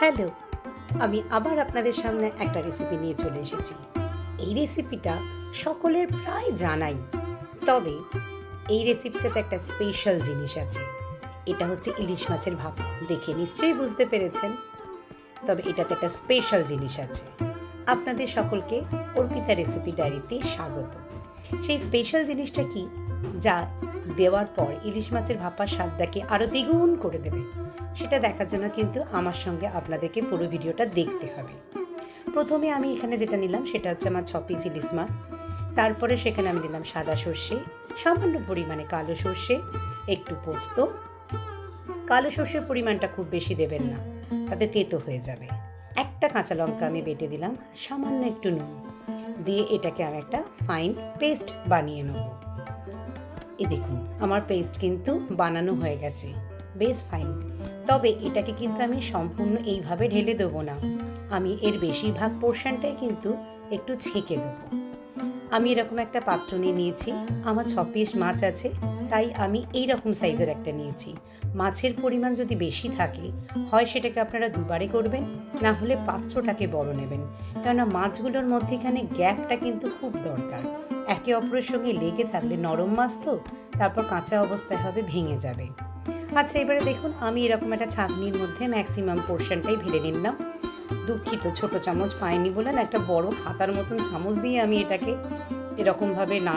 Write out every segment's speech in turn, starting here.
Hello, আমি আবার আপনাদের সামনে একটা রেসিপি নিয়ে চলে এসেছি। এই রেসিপিটা সকলের প্রায় জানাই। তবে এই রেসিপিটাতে একটা স্পেশাল জিনিস আছে। এটা হচ্ছে ইলিশ মাছের ভাপা। দেখে নিশ্চয়ই বুঝতে পেরেছেন। তবে এটাতে একটা স্পেশাল জিনিস আছে। আপনাদের সকলকে অর্পিতা রেসিপি ডায়েরিতে স্বাগত। সেই স্পেশাল জিনিসটা কি? যা দেওয়ার পর ইলিশ মাছের ভাপার স্বাদটাকে আরও দ্বিগুণ করে দেবে। সেটা দেখার জন্য কিন্তু আমার সঙ্গে আপনাদেরকে পুরো ভিডিওটা দেখতে হবে। প্রথমে আমি এখানে যেটা নিলাম সেটা হচ্ছে আমার ছ পিস ইলিশ মাছ। তারপরে সেখানে আমি নিলাম সাদা সর্ষে, সামান্য পরিমাণে কালো সর্ষে, একটু পোস্ত। কালো সর্ষের পরিমাণটা খুব বেশি দেবেন না, তাতে তেতো হয়ে যাবে। একটা কাঁচা লঙ্কা আমি বেটে দিলাম, সামান্য একটু নুন। দিয়ে এটাকে আর একটা ফাইন পেস্ট বানিয়ে নেব। এ দেখুন, আমার পেস্ট কিন্তু বানানো হয়ে গেছে, বেশ ফাইন তবে এটাকে কিন্তু আমি সম্পূর্ণ এইভাবে ঢেলে দেবো না। আমি এর বেশিরভাগ পোর্শনটাই কিন্তু একটু ছেঁকে দেবো। আমি এরকম একটা পাত্র নিয়ে নিয়েছি। আমার ছ পিস মাছ আছে, তাই আমি এই রকম সাইজের একটা নিয়েছি। মাছের পরিমাণ যদি বেশি থাকে, হয় সেটাকে আপনারা দুবারে করবেন, না হলে পাত্রটাকে বড় নেবেন। কেননা মাছগুলোর মধ্যেখানে গ্যাপটা কিন্তু খুব দরকার। একে অপরের সঙ্গে লেগে থাকলে নরম মাছ তো, তারপর কাঁচা অবস্থায় হবে, ভেঙে যাবে। আচ্ছা এবারে দেখুন, আমি এরকম একটা ছাঁকনির মধ্যে ম্যাক্সিমাম পোর্শনটাই ভেড়ে নিলাম। দুঃখিত, ছোট চামচ পাইনি বলে না, একটা বড় হাতার মতন চামচ দিয়ে আমি এটাকে এরকমভাবে না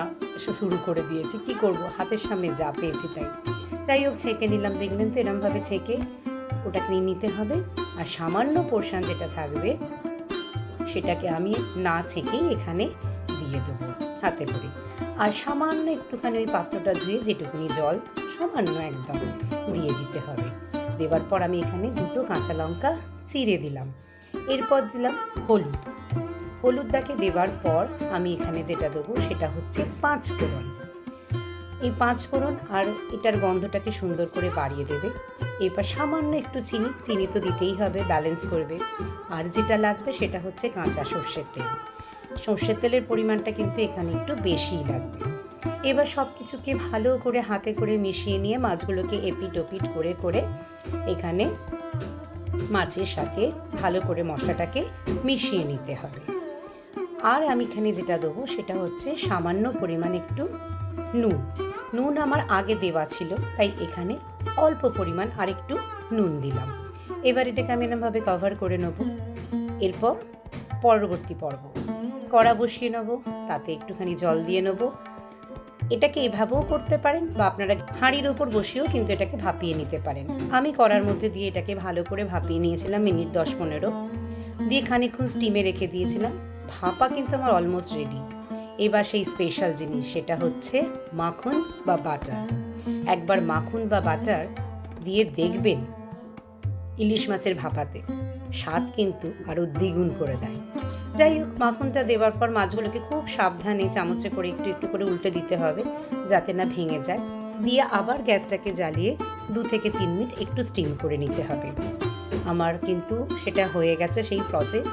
শুরু করে দিয়েছি। কি করব? হাতের সামনে যা পেয়েছি তাই। যাই হোক, ছেঁকে নিলাম। দেখলেন তো এরমভাবে ছেঁকে ওটাকে নিয়ে নিতে হবে। আর সামান্য পোর্শন যেটা থাকবে, সেটাকে আমি না ছেঁকেই এখানে দিয়ে দেবো, হাতে করে। আর সামান্য একটুখানি ওই পাত্রটা ধুয়ে যেটুকুনি জল, সামান্য একদম দিয়ে দিতে হবে। দেওয়ার পর আমি এখানে দুটো কাঁচা লঙ্কা চিড়ে দিলাম। এরপর দিলাম হলুদ। হলুদটাকে দেওয়ার পর আমি এখানে যেটা দেবো সেটা হচ্ছে পাঁচ ফোড়ন। এই পাঁচ ফোড়ন আর এটার গন্ধটাকে সুন্দর করে বাড়িয়ে দেবে। এরপর সামান্য একটু চিনি চিনি তো দিতেই হবে ব্যালেন্স করবে। আর যেটা লাগবে সেটা হচ্ছে কাঁচা সর্ষের তেল। সর্ষের তেলের পরিমাণটা কিন্তু এখানে একটু বেশিই লাগবে। এবার সব কিছুকে ভালো করে হাতে করে মিশিয়ে নিয়ে মাছগুলোকে এপিট ওপিট করে করে এখানে মাছের সাথে ভালো করে মশলাটাকে মিশিয়ে নিতে হবে। আর আমি এখানে যেটা দেবো সেটা হচ্ছে সামান্য পরিমাণ একটু নুন। নুন আমার আগে দেওয়া ছিল, তাই এখানে অল্প পরিমাণ আর একটু নুন দিলাম। এবার এটাকে আমি এরমভাবে কভার করে নেব। এরপর পরবর্তী পর্ব। কড়া বসিয়ে নেব, তাতে একটুখানি জল দিয়ে নেব। এটাকে এভাবেও করতে পারেন বা আপনারা হাঁড়ির ওপর বসেও কিন্তু এটাকে ভাপিয়ে নিতে পারেন। আমি করার মধ্যে দিয়ে এটাকে ভালো করে ভাপিয়ে নিয়েছিলাম মিনিট দশ পনেরো। দিয়ে খানিক্ষণ স্টিমে রেখে দিয়েছিলাম। ভাপা কিন্তু আমার অলমোস্ট রেডি এবার সেই স্পেশাল জিনিস সেটা হচ্ছে মাখন বা বাটার। একবার মাখন বা বাটার দিয়ে দেখবেন ইলিশ মাছের ভাপাতে স্বাদ কিন্তু আরও দ্বিগুণ করে দেয়। যাই হোক, মাখনটা দেওয়ার পর মাছগুলোকে খুব সাবধানে চামচে করে একটু একটু করে উল্টে দিতে হবে, যাতে না ভেঙে যায়। দিয়ে আবার গ্যাসটাকে জ্বালিয়ে দু থেকে তিন মিনিট একটু স্টিম করে নিতে হবে। আমার কিন্তু সেটা হয়ে গেছে সেই প্রসেস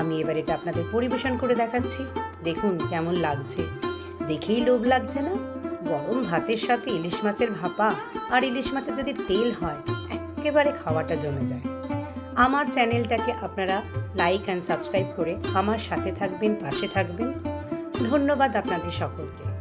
আমি এবার এটা আপনাদের পরিবেশন করে দেখাচ্ছি। দেখুন কেমন লাগছে। দেখেই লোভ লাগছে না? গরম ভাতের সাথে ইলিশ মাছের ভাপা আর ইলিশ মাছের যদি তেল হয়, একেবারে খাওয়াটা জমে যায়। আমার চ্যানেলটাকে আপনারা লাইক অ্যান্ড সাবস্ক্রাইব করে আমার সাথে থাকবেন, পাশে থাকবেন। ধন্যবাদ আপনাদের সকলকে।